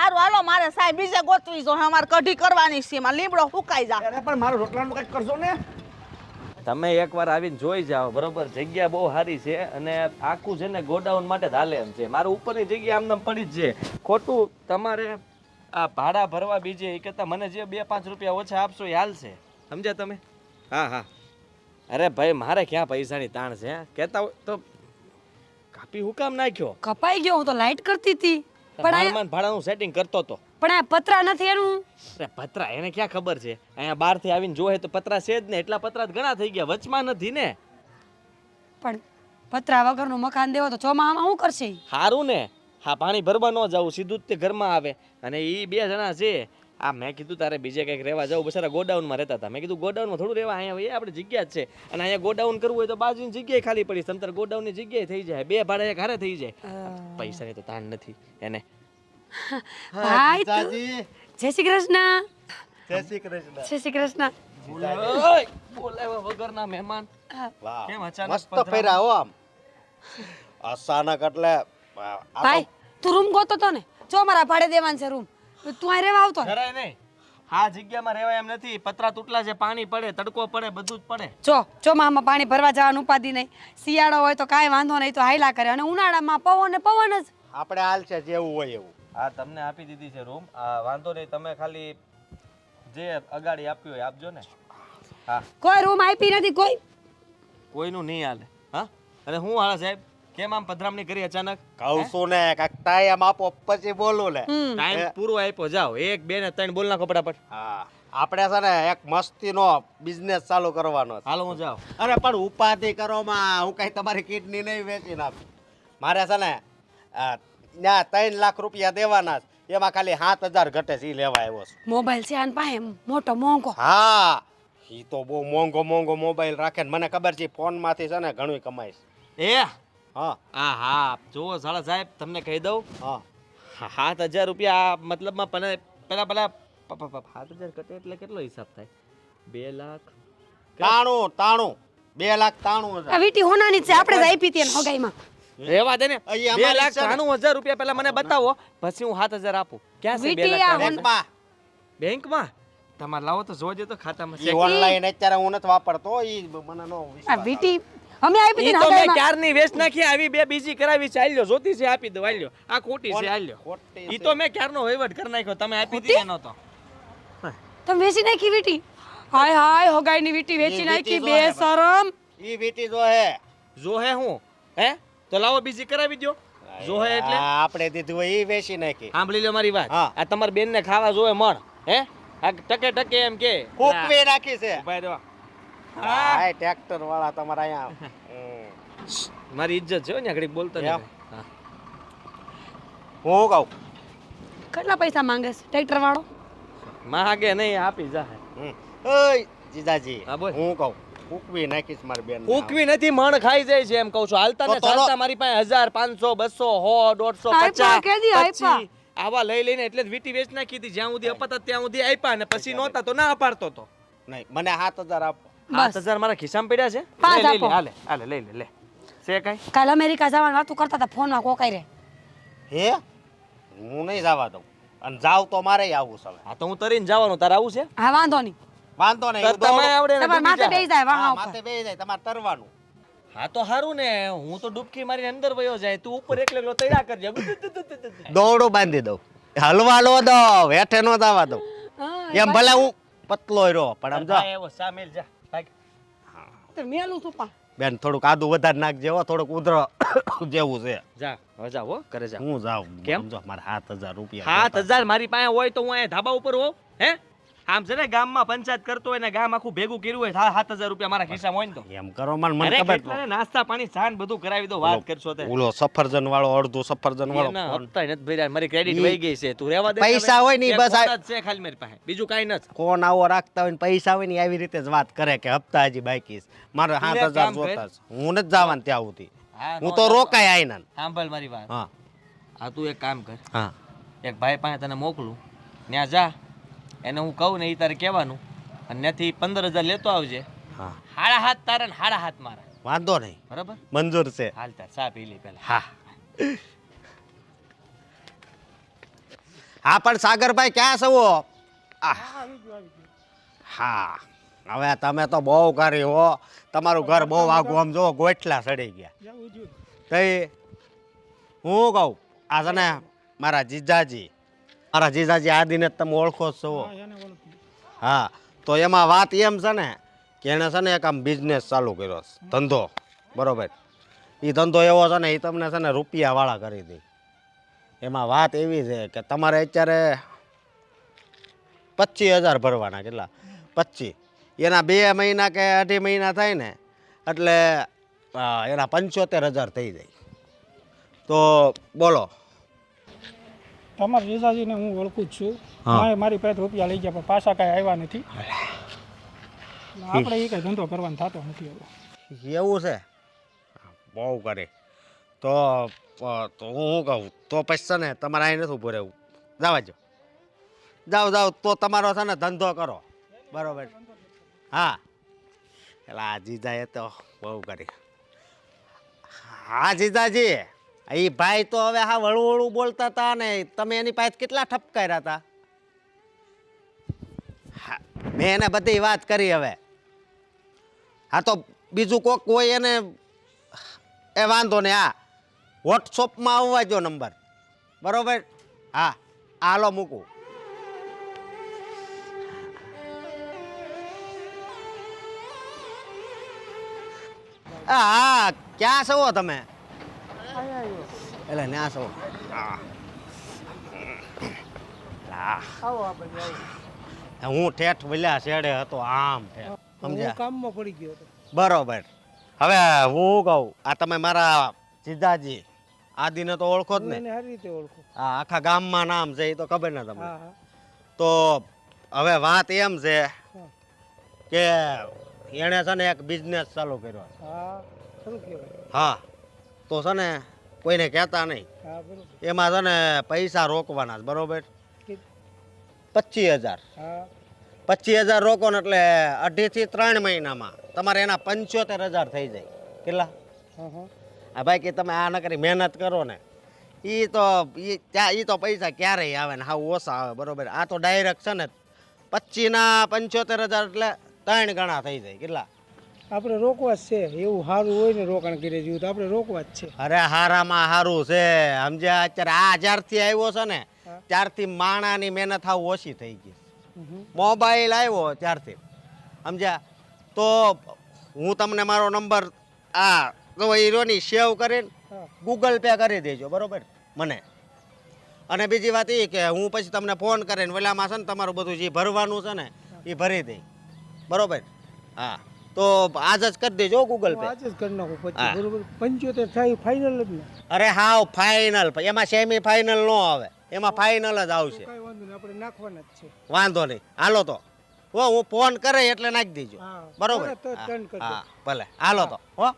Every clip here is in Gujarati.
હારું હાલો મારે સાહેબ બીજે ગોતવી જો અમારે કઢી કરવાની છે એમાં લીમડો ફૂકાઈ જા. અરે પણ મારો રોટલાનું કંઈક કરજો ને. તમે એકવાર આવીને જોઈ જાઓ બરોબર? જગ્યા બહુ સારી છે અને આખું છે ને ગોડાઉન માટે જ હાલે એમ છે. મારું ઉપરની જગ્યા આમને પડી જ છે. ખોટું તમારે આ ભાડા ભરવા બીજે એ કરતાં મને જે બે પાંચ રૂપિયા ઓછા આપશો એ હાલશે. સમજ્યા તમે? હા હા. અરે ભાઈ મારે ક્યાં પૈસાની તાણ છે કહેતા હોય તો કાપી હું કામ નાખ્યો. કપાઈ ગયો હું તો લાઈટ કરતી હતી. પણ આ ભાડમાં ભાડાનું સેટિંગ કરતો હતો પણ આ પતરા નથી એનું? અરે પતરા એને ક્યાં ખબર છે? અહીંયા બહારથી આવીને જોવે તો પતરા છે જ ને એટલા પતરા જ ઘણા થઈ ગયા વચમાં નથી ને. પણ પતરા વગરનું મકાન દેવો તો ચોમાહામાં શું કરશે? ઈ? સારું ને હા પાણી ભરવા ન જવું સીધું જ તે ઘરમાં આવે. અને એ બે જણા છે આ મેં કીધું તારે બીજે કંઈક રહેવા જવું. બસારા ગોડાઉનમાં રહેતા હતા. મેં કીધું ગોડાઉનમાં થોડું રહેવા અહીંયા એ આપણે જગ્યા જ છે. અને અહીંયા ગોડાઉન કરવું હોય તો બાજુની જગ્યાએ ખાલી પડી. તમતાર ગોડાઉનની જગ્યાએ થઈ જાય. બે ભાડે એક હારે થઈ જાય. પૈસાની તો તાણ નથી એને. ભાઈ જય શ્રી કૃષ્ણ. જય શ્રી કૃષ્ણ. જય શ્રી કૃષ્ણ. બોલાવ્યા વગરના મહેમાન. કેમ અચાનક મસ્ત ફેરા હો આમ. અચાનક એટલે આ ભાઈ તું રૂમ ગોતો તો ને. જો મારા ભાડે દેવાનું છે રૂમ. તું આ રહેવા આવતો? જરાય નહીં. આ જગ્યામાં રહેવાય એમ નથી. પતરા તૂટલા છે પાણી પડે તડકો પડે બધું જ પડે. જો ચોમાહામાં પાણી ભરવા જવાનું ઉપાધિ નહીં. શિયાળો હોય તો કાંઈ વાંધો નહીં તો હાયલા કરે. અને ઉનાળામાં પવન ને પવન જ. આપણે હાલ છે જેવું હોય એવું. હા તમને આપી દીધી છે રૂમ. આ વાંધો નહીં તમે ખાલી જે અગાડી આપ્યું હોય આપજો ને. હા. કોઈ રૂમ આપી નથી કોઈ. કોઈનું નહીં હાલે. હા? અને હું હાલે સાહેબ? કેમ આમ પધરામણી કરી અચાનક? કહું છું ને કાક ટાઈમ આપો પછી બોલું ને ટાઈમ પૂરો આપ્યો જાઓ. એક બે ને ત્રણ બોલ નાખો ફટાફટ હા. આપણે છે ને એક મસ્તીનો બિઝનેસ ચાલુ કરવાનો છે. હાલો હું જાઉં. અરે પણ ઉપાધિ કરોમાં હું કઈ તમારી કિડની નહીં વેચી નાખું. મારે છે ને આ, ત્રણ લાખ રૂપિયા દેવાના છે. એમાં ખાલી સાત હજાર ઘટે છે એ લેવા આવ્યો છું. મોબાઈલ છે આન પાસે મોટો મોંઘો. હા. એ તો બહુ મોંઘો મોંઘો મોબાઈલ રાખે ને. મને ખબર છે ફોનમાંથી છે ને ઘણું કમાઈશ એ હા. હા હા જુઓ સાળા સાહેબ તમને કહી દઉં. હા. સાત હજાર રૂપિયા મતલબમાં પણ પેલા પેલા સાત હજાર કટે એટલે કેટલો હિસાબ થાય? બે લાખ તાણું તાણું. બે લાખ તાણું હજાર. વીટી હોનાની છે આપણે જ આપી હતી હોગાઈમાં. રેવા દે ને. બે લાખ તાણું હજાર રૂપિયા પેલા મને બતાવો પછી હું સાત હજાર આપું. ક્યાં છે બે લાખ? બેંકમાં. બેંકમાં? તમારે લાવો તો જોજો તો ખાતામાં ઓનલાઈન અત્યારે હું નથી વાપરતો ઈ મને નો આ વિશ્વાસ વીટી અમે આપી ઈ તો મેં ક્યારની વેસ્ટ નાખી? આવી બે બીજી કરાવી છે. આલ્યો જોતી છે આપી દો આલ્યો. આ ખોટી છે આલ્યો. ઈ તો મેં ક્યારનો વહીવટ કરી નાખ્યો? તમે આપી દીધી એનો તો તમે વેચી નાખી વીટી? હાય હાય હગાઈની વીટી વેચી નાખી બે શરમ. ઈ વીટી જો હે. જો હે હું? હે? તો લાવો બીજી કરાવી દો જો હે એટલે? આપણે દીધું હોય ઈ વેચી નાખી. સાંભળી લો મારી વાત. આ તમારી બેન ને ખાવા જોવે મણ. હે? આ ટકે ટકે એમ કે. ફૂકવી નાખી છે. ઊભા રહ્યો. ટ્રેક્ટર વાળા તમારા અહીંયા મારી ઇજ્જત છે ને ઘડી બોલતો? નહીં હું. કહું? કેટલા પૈસા માંગે છે? ટ્રેક્ટર વાળો માંગે નહીં આપી જા ઓય જીજાજી હા, બોલ. હું કહું ફૂકવી નાખીશ મારી બેન ઉકવી નથી મણ ખાઈ જાય છે એમ કહું છું. હાલતા ને. ચાલતા મારી પાસે હજાર પાંચસો બસો હો દોઢસો આપ્યા, પચાસ કેદી આપ્યા? પચીસ આવા લઈ લઈને એટલે જ વીટી વેચ નાખી હતી. જ્યાં સુધી અપાતા ત્યાં સુધી આપ્યા ને પછી નહોતા તો ના અપાડતો તો. નહીં મને સાત હજાર આપો. સાત હજાર મારા ખિસ્સામાં પડ્યા છે? પાંચ લે, લઈ લે, આપો. હાલે હાલે લઈ લે લે. છે કાંઈ? કાલ અમેરિકા જવાનું વાતું કરતા હતા ફોનમાં કોકાઈ રે હે? હું નહીં જવા દઉં. અને જાવ તો મારે આવવું છે હવે. હા તો હું તરીને જવાનું તારે આવું છે? હા વાંધો નહીં. વાંધો નહીં હું દોડું. આવડે ને તમારે ડૂબી માથે. બેસી જાય હા, વાહ માથે બેસી જાય તમારે તરવાનું. હા તો સારું ને હું તો ડૂબકી મારીને અંદર વયો જાય તું ઉપર એકલો એકલો તૈયાર કરજે. દોરડું બાંધી દઉં. હલવા લો દો હેઠે નો જવા દઉં. એમ ભલે હું પતલો રહ્યો પણ આમ જો. હા, એવો સામેલ જા. ભાગ. મેલું છું પણ બેન થોડુંક આદુ વધારે નાખજે હો થોડુંક ઉધરો જેવું છે. જા હવે જા હો કરે જા. હું જાઉં. કેમ? જો મારે હાથ હજાર રૂપિયા હાથ હજાર મારી પાસે હોય તો હું અહીંયા ધાબા ઉપર હોઉં હે? આમ છે ને ગામમાં પંચાયત કરતો હોય ને ગામ આખું ભેગું કર્યું હોય સાત હજાર રૂપિયા મારા ખિસ્સામાં હોય ને તો. એમ કરો મને મને ખબર નાસ્તા પાણી ચાન બધું કરાવી દો વાત કરશો તે. ઓલો સફરજન વાળો અડધો સફરજન વાળો હપ્તા નથી ભર્યા મારી ક્રેડિટ વહી ગઈ છે. તું રહેવા દે પૈસા હોય ને બસ છે ખાલી મારી પાસે. બીજું કાંઈ નથી. કોણ આવો રાખતા હોય ને પૈસા હોય ને આવી રીતે જ વાત કરે કે હપ્તા હજી બાકી છે. મારે સાત હજાર જોતા હું નથી જવાનું ત્યાં સુધી. હું તો રોકાય આઈના સાંભળ મારી વાત. હા. હા તું એક કામ કર. હા. એક ભાઈ પાસે તને મોકલું. ત્યાં જા. એને હું કહું ને એ તારે કહેવાનું. અને ત્યાંથી પંદર હજાર લેતો આવજે. હા. હાડા હાથ તારા ને હાડા હાથ મારા. વાંધો નહીં. બરાબર? મંજૂર છે. હાલ તાર સા પી લે પહેલા હા. હા પણ સાગરભાઈ ક્યાં છો? આહ. હા. હવે તમે તો બહુ કરી હો. તમારું ઘર બહુ આગું આમ જો ગોઠલા સડી ગયા. તઈ હું કહું આ છે ને મારા જીજાજી. મારા જીજાજી આદિને જ તમે ઓળખો છો. હા તો એમાં વાત એમ છે ને કે એણે છે ને એક આમ બિઝનેસ ચાલુ કર્યો છે ધંધો. બરોબર. એ ધંધો એવો છે ને એ તમને છે ને રૂપિયાવાળા કરી દે. એમાં વાત એવી છે કે તમારે અત્યારે પચીસ હજાર ભરવાના કેટલા? પચીસ. એના બે મહિના કે અઢી મહિના થાય ને એટલે એના પંચોતેર હજાર થઈ જાય. તો બોલો તમારા જીજાજીને હું ઓળખું જ છું. હા. મારી પાસે રૂપિયા લઈ ગયા પણ પાછા કાંઈ આવ્યા નથી. આપણે એ કંઈ ધંધો કરવાનો થતો નથી હવે. એવું છે? બહુ કરે. તો તો હું શું કહું? તો પછી છે ને તમારે અહીં નથી ઊભું રહેવું. જવા જો જાઓ જાઓ તો તમારો છે ને ધંધો કરો. બરાબર. હા. એટલે આ જીજાએ તો બહુ કરી. હા જીજાજી. એ ભાઈ તો હવે હા વળું વળું બોલતા હતા ને તમે એની પાસે કેટલા ઠપકાર્યા હતા હા, મેં એને બધી વાત કરી હવે. હા તો બીજું કોક હોય એને, એ વાંધો ને હા વોટ્સઅપમાં આવવા જો નંબર. બરોબર? હા, હાલો મૂકું. હા ક્યાં છો તમે? એટલે ન્યા છો હા હા. હું ઠેઠ વલ્યા શેડે હતો આમ સમજ્યા? કામમાં પડી ગયો બરોબર. હવે હું કહું આ તમે મારા જીજાજી આદિને તો ઓળખો જ ને? સારી રીતે ઓળખું. આ આખા ગામમાં નામ છે એ તો ખબર ને તમને? તો હવે વાત એમ છે કે એણે છે ને એક બિઝનેસ ચાલુ કર્યો હા હા. તો છે ને કોઈને કહેતા નહીં. એમાં છે ને પૈસા રોકવાના છે, બરોબર? પચીસ હજાર. હા. પચીસ હજાર રોકો ને એટલે અઢીથી ત્રણ મહિનામાં તમારે એના પંચોતેર હજાર થઈ જાય. કેટલા? હા આ ભાઈ કે તમે આ નકરી મહેનત કરો ને. એ તો એ ત્યાં એ તો પૈસા ક્યારેય આવે ને હા ઓછા આવે બરોબર? આ તો ડાયરેક્ટ છે ને પચીના પંચોતેર હજાર એટલે ત્રણ ગણા થઈ જાય કેટલા? આપણે રોકવા જ છે. એવું સારું હોય ને રોકાણ કરી જેવું તો આપણે રોકવા જ છે. અરે હારામાં સારું છે. સમજ્યા? અત્યારે આ જ્યારથી આવ્યો છે ને ત્યારથી માણાની મહેનત આવું ઓછી થઈ ગઈ મોબાઈલ આવ્યો ત્યારથી. સમજ્યા? તો હું તમને મારો નંબર આ તો હીરોની સેવ કરીને ગૂગલ પે કરી દેજો બરોબર? મને. અને બીજી વાત એ કે હું પછી તમને ફોન કરીને વેલામાં છે ને તમારું બધું જે ભરવાનું છે ને એ ભરી દઈ. બરોબર? હા. તો આજ જ કરી દેજો ગૂગલ પે આજ જ કરી નાખો પછી બરોબર? પંચોતેર થાય ફાઇનલ જ ને. અરે હા ફાઇનલ એમાં સેમી ફાઇનલ નો આવે. એમાં ફાઇનલ જ આવશે. કાંઈ વાંધો નહીં આપણે નાખવાના જ છે. વાંધો નહીં. હાલો તો. હો હું ફોન કરે એટલે નાખી દેજો. બરોબર. હા ભલે. હાલો તો. હો.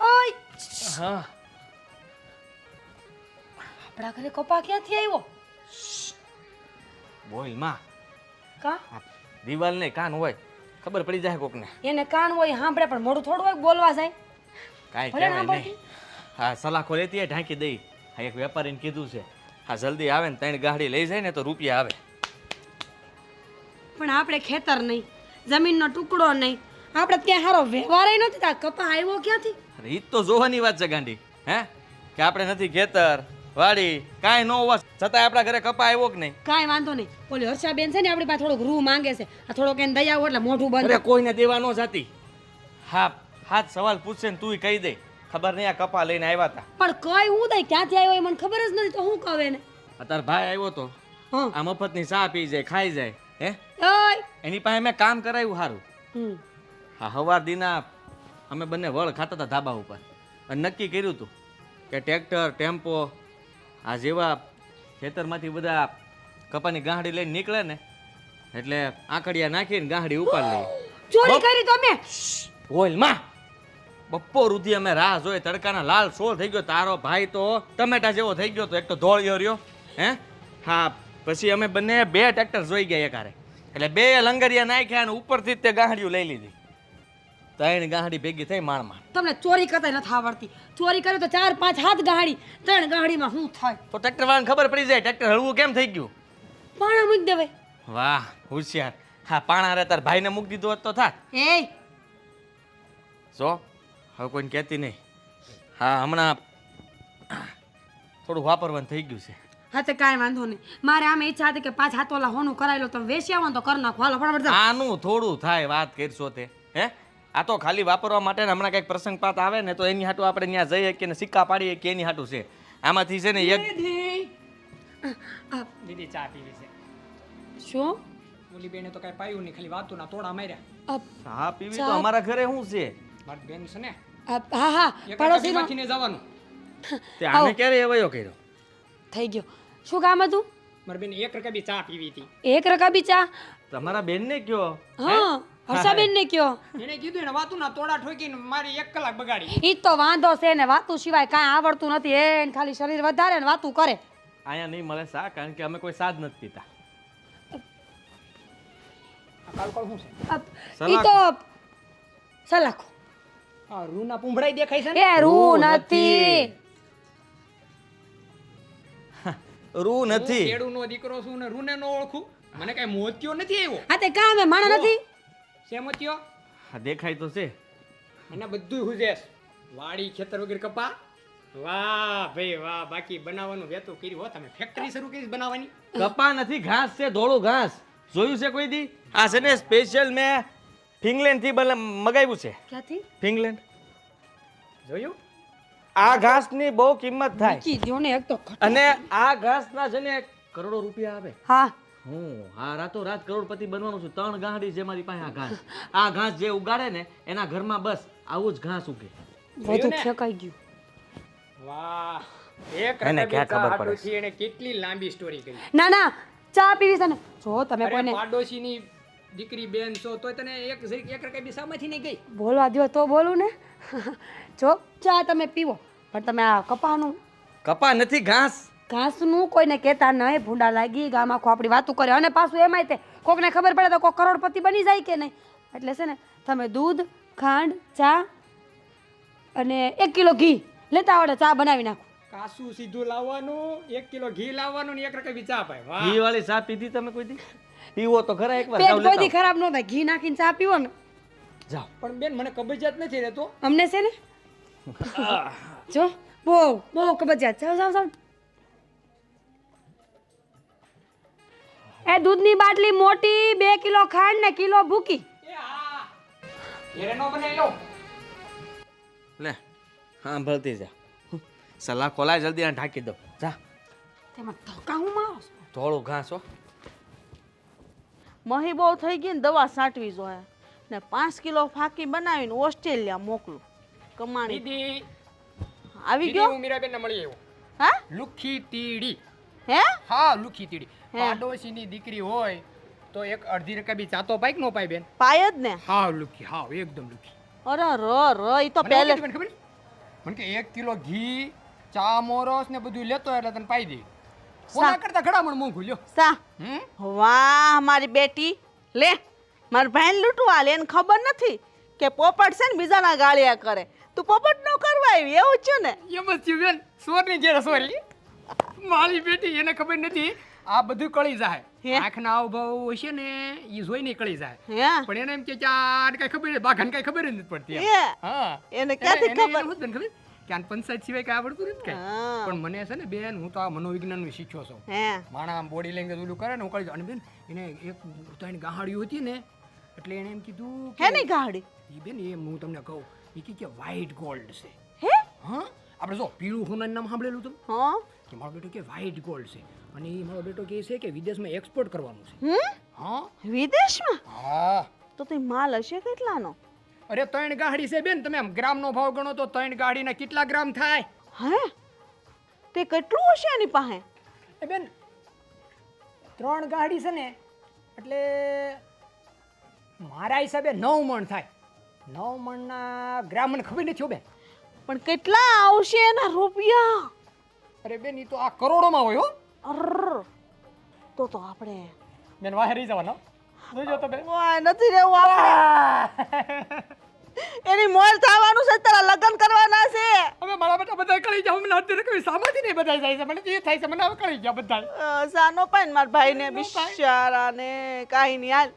ઓય! હા. આપણા ઘરે કપા ક્યાંથી આવ્યો? બોલમાં. કા? દિવાલ ને કાન હોય ખબર પડી જાય કોકને. એને કાન હોય સાંભળે પણ મોઢું થોડું હોય બોલવા જાય? કાંઈ કહેવાય નહીં. હા સલાખો લેતી ઢાંકી દઈ. હા એક વેપારીને કીધું છે હા જલ્દી આવે ને ત્રણ ગાડી લઈ જાય ને તો રૂપિયા આવે. પણ આપણે ખેતર નહીં જમીનનો ટુકડો નહીં. આપણે ત્યાં સારો વ્યવહાર નથી આ કપા આવ્યો ક્યાંથી? અરે ઈ તો જોવાની વાત છે ગાંડી હે? કે આપણે નથી ખેતર. વાડી કાંઈ ન હોવા છતાં આપણા ઘરે કપા આવ્યો કે નહીં? કાંઈ વાંધો નહીં. ઓલી હર્ષાબેન છે ને આપણી પાસે થોડોક રૂ માંગે છે. આ થોડોક એને દયા એટલે મોઢું બંધ. અરે કોઈને દેવા ન જાતી. હા હાથ સવાલ પૂછશે ને તું કહી દે. ખબર નહીં આ કપા લઈને આવ્યા હતા પણ કઈ હું દઈ ક્યાંથી આવ્યો એ મને ખબર જ નથી તો હું કહે ને તાર ભાઈ આવ્યો તો. આ મફતની ચા પી જાય ખાઈ જાય હે? એની પાસે મેં કામ કરાવ્યું સારું હા હવાર દીના અમે બંને વળ ખાતા હતા ધાબા ઉપર. અને નક્કી કર્યું હતું કે ટ્રેક્ટર ટેમ્પો આ જેવા ખેતરમાંથી બધા કપાની ગાંહડી લઈને નીકળે ને એટલે આંકડિયા નાખીને ગાંહડી ઉપાડ લઈ ચોરી કરી તમે બોલમાં. બપોર સુધી અમે રાહ જોઈ તડકાના લાલ સોલ થઈ ગયો. તારો ભાઈ તો ટમેટા જેવો થઈ ગયો તો એક તો ધોળિયો રહ્યો હે? હા પછી અમે બંને બે ટ્રેક્ટર જોઈ ગયા એકારે. એટલે બે લંગરિયા નાખ્યા અને ઉપરથી જ તે ગાંહડીઓ લઈ લીધી. ત્રણ ગાહડી ભેગી થઈ માણમાં. તમને ચોરી કરતા નથી આવડતી. ચોરી કરે તો ચાર પાંચ હાથ ગાડી ત્રણ ગાડીમાં શું થાય? તો ટ્રેક્ટર વાળાને ખબર પડી જાય ટ્રેક્ટર હળવું કેમ થઈ ગયું? પાણા મૂકી દેવાય વાહ હોશિયાર. હા પાણા રે તાર ભાઈને મૂકી દીધો તો થા એ જો હવે કોઈને કહેતી નહીં. હા હમણાં થોડું વાપરવાનું થઈ ગયું છે. હા તે કાંઈ વાંધો નહીં. મારે આમે ઈચ્છા હતી કે પાંચ હાથ વાલા હોનું કરાવી લો તમે વેસી આવો તો કર નાખો. હાલો ફટાફટ આનું થોડું થાય વાત કરશો તે. હે? આ તો ખાલી વાપરવા માટે ને હમણાં કંઈક પ્રસંગ પાત આવે ને તો એની હાટુ આપણે ત્યાં જઈએ કે સિક્કા પાડીએ કે એની હાટુ છે. આમાંથી છે ને એક દીદી! ચા પીવી છે. શું? ઓલી બેને તો કઈ પાયું નહીં ખાલી વાતું ના તોડા માર્યા. હા પીવી તો અમારા ઘરે શું છે? મારી બેન છે ને. હા હા પડોશી માંથી ને જવાનું. તે આને ક્યારે એવયો કર્યો? થઈ ગયો. શું કામ હતું? મારી બેન એક રકાબી ચા પીવી હતી. એક રકાબી ચા? તમારા બેન ને કયો હા? હર્ષાબેન ને કયો? એને કીધું એને વાતું ના તોડા ઠોકીને મારી એક કલાક બગાડી. ઈ તો વાંધો છે ને વાતું સિવાય કાંઈ આવડતું નથી. એને ખાલી શરીર વધારે ને વાતું કરે. અહીંયા નહીં મળે સા કારણ કે અમે કોઈ સાદ નથી પીતા. આ કાલ કોલ શું છે? આ, ઈ તો સલાખો. આ રૂના પૂંભળાઈ દેખાય છે ને? એ રૂ નથી. રૂ નથી. ખેડૂનો દીકરો છું ને રૂને નો ઓળખું. મને કઈ મોત્યો નથી આવ્યો? આ તે કામ માણા નથી? છે હા દેખાય તો છે. અને બધું હુજેસ વાડી ખેતર વગેરે કપા? વાહ ભાઈ વાહ બાકી બનાવવાનું વેતું કર્યું હો તમે. ફેક્ટરી શરૂ કરી બનાવવાની. કપા નથી ઘાસ છે ધોળું ઘાસ. જોયું છે કોઈ દી? આ છે ને સ્પેશિયલ મેં ફિંગલેન્ડથી મગાવ્યું છે. ક્યાંથી? ફિંગલેન્ડ જોયું? આ ઘાસની બહુ કિંમત થાય. કી દ્યો ને એક તો ઘટ- અને આ ઘાસના છે ને કરોડો રૂપિયા આવે. હા. હું હા રાતો રાત કરોડપતિ બનવાનું છું. ત્રણ ગાંડી છે મારી પાસે આ ઘાસ. આ ઘાસ જે ઉગાડે ને એના ઘરમાં બસ આવું જ ઘાસ ઉગે. બધું ફેંકાઈ ગયું. વાહ. એક એને ક્યાં ખબર ચા પડે? એને કેટલી લાંબી સ્ટોરી કરી. ના ના ચા પીવી છે ને. જો તમે કોઈને પાડોશીની દીકરી બેન છો તોય તને એક જરીક એક રકાબી સામેથી નહીં ગઈ? બોલવા દો તો બોલું ને. જો ચા તમે પીવો પણ તમે આ કપાનું કપા નથી ઘાસ. ઘાસનું કોઈને કહેતા નહીં ભૂંડા લાગી ગામ આખો આપણી વાતું કરે. અને પાછું એમાંય તે કોકને ખબર પડે તો કોક કરોડપતિ બની જાય કે નહીં. એટલે છે ને તમે દૂધ ખાંડ ચા અને એક કિલો ઘી લેતા આવડે ચા બનાવી નાખો. કાસું સીધું લાવવાનું એક કિલો ઘી લાવવાનું ને એક રકમ ચા પાય. વાહ. ઘી વાળી ચા પીધી તમે કોઈ દી? પીવો તો ખરા એકવાર પેટ કોઈ દી ખરાબ ન થાય. ઘી નાખીને ચા પીવો ને. જાઓ. પણ બેન મને કબજિયાત નથી રહેતો. અમને છે ને? જો બહુ બહુ કબજિયાત. જાઓ જાઓ જાઓ. એ દૂધની બાટલી મોટી બે કિલો ખાંડ ને કિલો ભૂકી. એ હા. ઘેરે નો બને લો લે હા ભરતી જા. સલાહ ખોલાય જલ્દી આ ઢાંકી દો જા. તેમાં ધક્કા હું મારો થોડું ઘાસ હો. મહી બહુ થઈ ગઈ ને દવા સાટવી જોઈએ. ને પાંચ કિલો ફાકી બનાવીને ઓસ્ટ્રેલિયા મોકલું. કમાણી. દીદી. આવી દીદી ગયો? હું મીરાબેન ને મળી આવ્યો. હા? લુખી તીડી હે? હા લુખી તીડી. પાડોશીની દીકરી હોય તો એક અડધી રકાબી ચાતો પાય કે નો પાય બેન? પાય જ ને. હા લુખી હા એકદમ લુકી અરે ર ર ઈ તો પહેલે ખબર મને કે એક કિલો ઘી ચા મોરસ ને બધું લેતો એટલે તને પાઈ દે. કોના કરતા ઘણા મણ મોંઘું લ્યો સા. વાહ મારી બેટી. લે મારા ભાઈને લૂંટવા લે એને ખબર નથી કે પોપટ છે ને બીજાના ગાળિયા કરે. તું પોપટ નો કરવા આવી એવું છે ને? એમ જ થયું બેન સોરની ઘેર સોરી. મારી બેટી એને ખબર નથી આ બધું કળી જાય? આંખના હાવભાવ હશે ને એ જોઈને કળી જાય. પણ એને એમ કે આ કઈ ખબર બાઘન કઈ ખબર નથી પડતી હા? એને ક્યાંથી ખબર? ખબર? પંચાયત સિવાય કઈ આવડતું નથી કઈ. પણ મને છે ને બેન હું તો આ મનોવિજ્ઞાનનું શીખ્યો છું. માણા આમ બોડી લેંગ્વેજ ઓલું કરે ને હું કરી અને બેન એને એક ઉતાણી ગાહાડીઓ હતી ને એટલે એને એમ કીધું કે નહીં ગાડી એ બેન એ હું તમને કહું એ કે કે વ્હાઈટ ગોલ્ડ છે. હે? હા? આપણે જો પીળું સોનાનું નામ સાંભળેલું તમે? હા. કે મારો બેટો કે વ્હાઈટ ગોલ્ડ છે. અને એ મારો બેટો કહે છે કે વિદેશમાં એક્સપોર્ટ કરવાનું છે. હમ? હા. વિદેશમાં? હા. તો તે માલ હશે કેટલાનો? અરે ત્રણ ગાડી છે બેન તમે આમ ગ્રામનો ભાવ ગણો તો ત્રણ ગાડીના કેટલા ગ્રામ થાય? હે? તે કેટલું હશે એની પાસે? એ બેન ત્રણ ગાડી છે ને એટલે મારા હિસાબે નવ મણ થાય. નવ મણના ગ્રામ મને ખબર નથી બેન. પણ કેટલા આવશે એના રૂપિયા? અરે બેન એ તો આ કરોડોમાં હોય હો. અરર. તો તો આપણે બેન વાહેરી જવાનો જોજો તો બેન વાય નથી રહેવું આપણે. એની મોર થવાનું છે તારા લગ્ન કરવાના છે. હવે મારા બેટા બધા કળી જાવ મને અત્યારે કઈ સામાથી નહીં બધા જાય છે. મને જે થાય છે મને હવે કળી ગયા બધા સાનો પાન મારા ભાઈને બિચારાને કાંઈ નહીં હાલ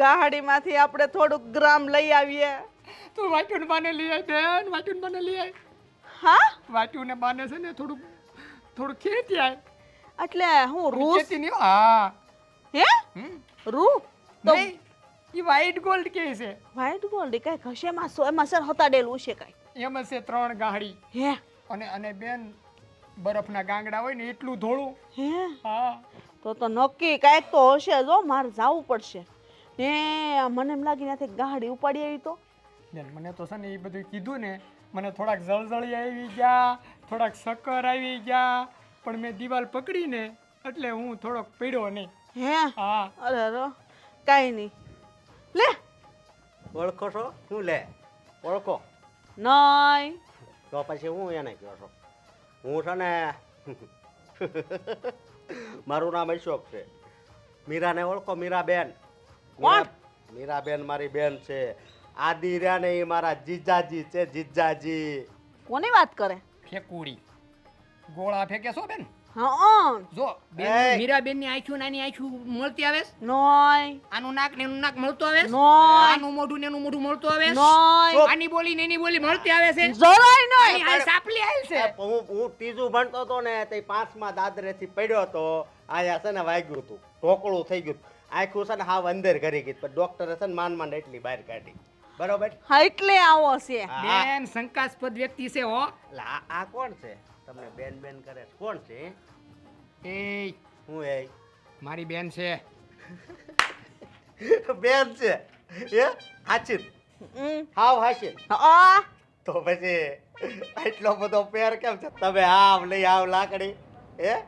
ગાડીમાંથી આપણે થોડુંક ગ્રામ લઈ આવીએ. તું વાટુન બાને લઈ આવી બેન. વાટુન બાને લઈ આવી હા? વાટુને બાને છે ને થોડુંક થોડું ખેતી આય. એટલે હું રૂસ નહીં હા? હે. રૂ? તો એ વ્હાઈટ ગોલ્ડ કે છે. વ્હાઇટ ગોલ્ડ કઈ ઘસેમાં સો એમાં સર હતાડેલું છે કઈ. એમાં છે ત્રણ ગાડી. હે? અને અને બેન બરફના ગાંગડા હોય ને એટલું ધોળું. હે? હા. તો તો નક્કી કાંઈક તો હશે જો મારે જવું પડશે. ને મને એમ લાગી નથી ગાડી ઉપાડી આવી તો. બેન મને તો છે ને એ બધું કીધું ને મને થોડાક જળજળી આવી ગયા થોડાક શક્કર આવી ગયા પણ મેં દિવાલ પકડીને એટલે હું થોડોક પીડ્યો નહીં. હે? હા. અરે રો કાંઈ નહીં. લે! ઓળખો છો? શું લે? ઓળખો. નહીં. તો પછી હું એને કહો છો? હું છે ને મારું નામ અશોક છે. મીરાને ઓળખો મીરાબેન. કોણ? મીરાબેન મારી બેન છે. આદિ ને એ મારા જીજાજી છે જીજાજી. કોની વાત કરે? ફેકુડી. ગોળા ફેંકે છો બેન? હા જો! મીરાબેનની આંખું નાની આંખું મળતી આવે નોય. આનું નાક ને એનું નાક મળતું આવે નોય. આનું મોઢું ને એનું મોઢું મળતું આવે નોય. આની બોલી ને એની બોલી મળતી આવે છે? જરાય નોય. આ સાપલી આયેલ છે. હું હું ત્રીજું ભણતો તો ને તે પાંચમા દાદરેથી પડ્યો હતો. આયા છે ને વાગ્યું હતું. ઢોકળું થઈ ગયું. આખું છે ને હાવ અંદર કરી ગઈ. પણ ડોક્ટરે છે ને માન માંડ એટલી બહાર કાઢી. બરોબર? હા એટલે આવો છે. બેન શંકાસ્પદ વ્યક્તિ છે હો. આ આ કોણ છે? તમને બેન બેન કરે છે? કોણ છે? એ હું એ. મારી બેન છે. બેન છે. એ હાચી હમ. હાવ હાચી હા. તો પછી એટલો બધો પેર કેમ છે? તમે આવ લઈ આવ લાકડી. હે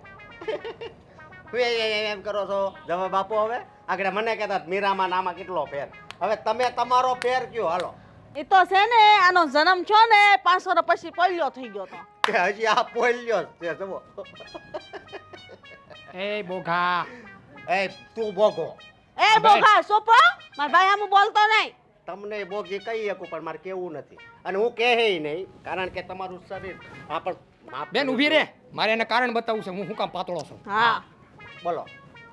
શું એ- એ- એ- એમ કરો છો? જવાબ આપો હવે. આગળ મને કહેતા હતા, મીરામાં નામાં કેટલો ફેર? હવે તમે તમારો ફેર કયો? હાલો. એ તો છે ને આનો જન્મ છો ને પાંચસો ને પછી પોલ્યો થઈ ગયો તો. કે હજી આ પોલ્યો જ છે જુઓ. એ બોઘા. એ તું બોગો એ બોઘા સોપો મારા ભાઈ આમ બોલતો નહીં. તમને બોગી કહી શકું પણ મારે કેવું નથી. અને હું કહે નહીં કારણ કે તમારું શરીર આ પણ બેન ઊભી રે. મારે એને કારણ બતાવવું છે હું શું કામ પાતળો છું? હા. બોલો.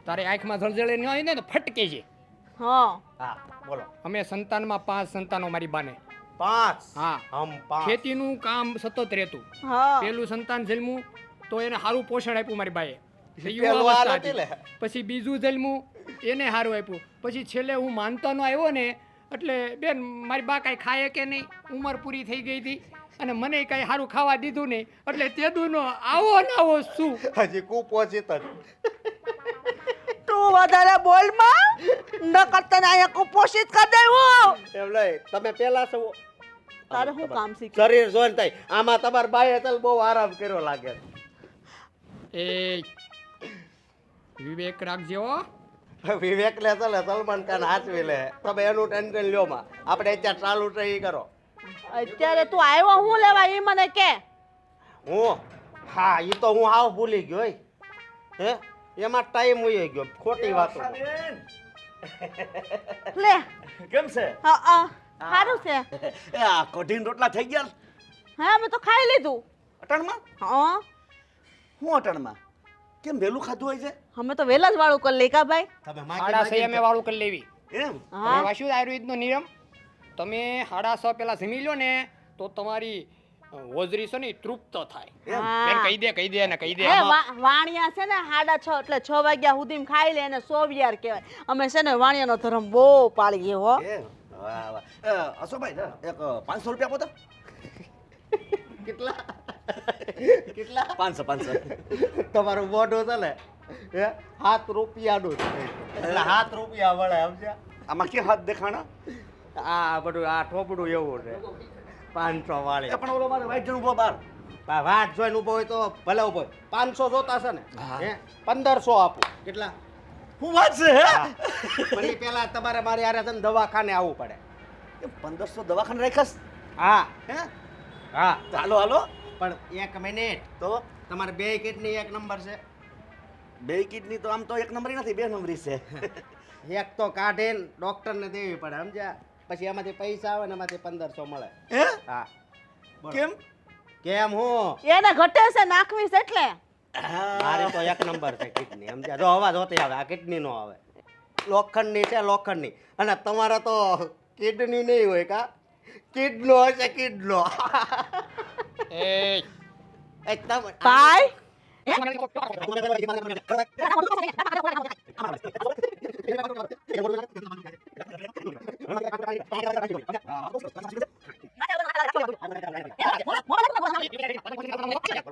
તારી આંખમાં જળજળે ન હોય ને તો ફટકે છે. હા. હા. બોલો. અમે સંતાનમાં પાંચ સંતાનો મારી બાને. પાંચ? હા. હમ પાંચ. ખેતીનું કામ સતત રહેતું. હા. પેલું સંતાન જન્મું તો એને સારું પોષણ આપ્યું મારી બાએ. પછી બીજું જન્મું એને સારું આપ્યું. પછી છેલ્લે હું માનતાનો આવ્યો ને એટલે બેન મારી બા કાંઈ ખાય કે નહીં? ઉંમર પૂરી થઈ ગઈ હતી. અને મને કાંઈ સારું ખાવા દીધું નહીં. એટલે તેદુનો આવો ને આવો શું? હજી કુપોષિત જ. તું વધારે બોલમાં. નકર તને અહીંયા કુપોષિત કરી દેવું એમ લઈ તમે પેલા છો. તારે શું કામ શીખ શરીર જોઈને થાય આમાં તમાર બાએ તલ બહુ આરામ કર્યો લાગે. એ વિવેક રાખજો હો. વિવેક લે ચાલે સલમાન ખાન હાચવી લે. તમે એનું ટેન્શન લ્યો માં. આપણે અત્યારે ચાલુ છે કરો. અત્યારે તું આવ્યો હું લેવા? એ મને કે. હું? હા એ તો હું હાવ ભૂલી ગયો. હે? એમાં ટાઈમ હોય ગયો ખોટી વાતો. લે. કેમ છે? હા હા સારું છે. એ આ કઢીન રોટલા થઈ ગયા હા અમે તો ખાઈ લીધું. અટણમાં? હા. હું અટણમાં? કેમ વહેલું ખાધું હોય છે? અમે તો વેલા જ વાળું કરી લઈ કા ભાઈ? તમે હાડા અમે વાળું કરી લેવી. એમ? હા. શું આયુર્વેદનો નિયમ? તમે હાડા સ પેલા જમી લો ને તો તમારી હોજરી છે ને તૃપ્ત થાય. બેન કહી દે કહી દે ને કહી દે. વા- વાણિયા છે ને સાડા છ એટલે છ વાગ્યા સુધી ખાઈ લે એને સોવિયાર કહેવાય. અમે છે ને વાણિયાનો ધર્મ બહુ પાળીએ હો. એમ? વાહ વાહ. એ, અશોકભાઈ ને એક પાંચસો રૂપિયા આપો તો. કેટલા? કેટલા? પાંચસો પાંચસો. તમારું મોઢું છે ને હે હાથ રૂપિયાનું છે. એટલે હાથ રૂપિયા વળે સમજ્યા? આમાં કે હાથ દેખાણા? આ બધું આ ઠોપડું એવું છે. પાંચસો વાળી. પણ ઓલો મારે વાઈટ જણ ઊભો બાર. વાત જોઈને ઊભો હોય તો ભલે ઊભો પાંચસો જોતા છે ને હા. પંદરસો આપું. કેટલા? હું વાત છે હે? એ પેલા તમારે મારી આરે છે દવાખાને આવવું પડે. એ પંદરસો દવાખાને રાખાસ હા. હે? હા. ચાલો હાલો હાલો. પણ એક મિનિટ. તો? તમારે બે કિડની એક નંબર છે. બે કિડની તો આમ તો એક નંબરી નથી બે નંબરી છે. એક તો કાઢીને ડોક્ટરને દેવી પડે સમજ્યા? પછી એમાંથી પૈસા આવે ને એમાંથી પંદરસો મળે. હે? હા. કેમ? કેમ હું? એને ઘટે છે નાખવી છે એટલે મારી તો એક નંબર છે કિડની સમજ્યા? જો અવાજ હોતી આવે આ કિડની નો આવે. લોખંડની છે લોખંડની. અને તમારે તો કિડની નહીં હોય કા? કિડનો હશે કિડનો. એ. એ તમે ભાઈ? 何を言うか。